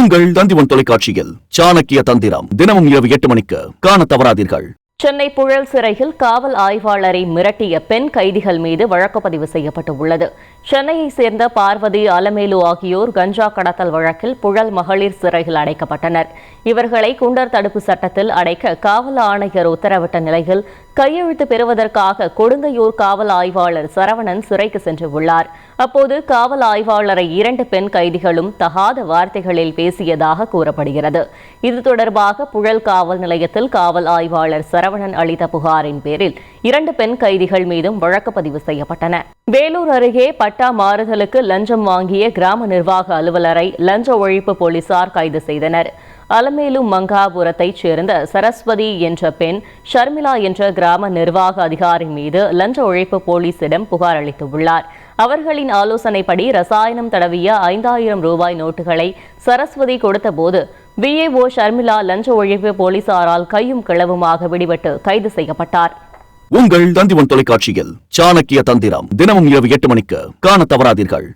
உங்கள் தந்திவன் தொலைக்காட்சியில் சாணக்கிய தந்திரம். தினமும் இரவு எட்டு மணிக்கு காண தவறாதீர்கள். சென்னை புழல் சிறையில் காவல் ஆய்வாளரை மிரட்டிய பெண் கைதிகள் மீது வழக்கு பதிவு செய்யப்பட்டு உள்ளது சென்னையை சேர்ந்த பார்வதி அலமேலு ஆகியோர் கஞ்சா கடத்தல் வழக்கில் புழல் மகளிர் சிறையில் அடைக்கப்பட்டனர். இவர்களை குண்டர் தடுப்பு சட்டத்தில் அடைக்க காவல் ஆணையர் உத்தரவிட்ட நிலையில் கையெழுத்து பெறுவதற்காக கொடுங்கையூர் காவல் ஆய்வாளர் சரவணன் சிறைக்கு சென்று உள்ளார். அப்போது காவல் ஆய்வாளரை இரண்டு பெண் கைதிகளும் தகாத வார்த்தைகளில் பேசியதாக கூறப்படுகிறது. இது தொடர்பாக புழல் காவல் நிலையத்தில் காவல் ஆய்வாளர் சரவணன் அளித்த புகாரின் பேரில் இரண்டு பெண் கைதிகள் மீதும் வழக்கு பதிவு செய்யப்பட்டன. வேலூர் அருகே பட்டா மாறுதலுக்கு லஞ்சம் வாங்கிய கிராம நிர்வாக அலுவலரை லஞ்ச ஒழிப்பு போலீசார் கைது செய்தனர். அலமேலு மங்காபுரத்தைச் சேர்ந்த சரஸ்வதி என்ற பெண் ஷர்மிளா என்ற கிராம நிர்வாக அதிகாரி மீது லஞ்ச ஒழிப்பு போலீசிடம் புகார் அளித்துள்ளார். அவர்களின் ஆலோசனைப்படி ரசாயனம் தடவிய ஐந்தாயிரம் ரூபாய் நோட்டுகளை சரஸ்வதி கொடுத்தபோது விஏஓ ஷர்மிளா லஞ்ச ஒழிப்பு போலீசாரால் கையும் களவுமாக விடுபட்டு கைது செய்யப்பட்டார். உங்கள் தந்திவன் தொலைக்காட்சியில் சாணக்கிய தந்திரம் தினமும் இரவு எட்டு மணிக்கு காண தவறாதீர்கள்.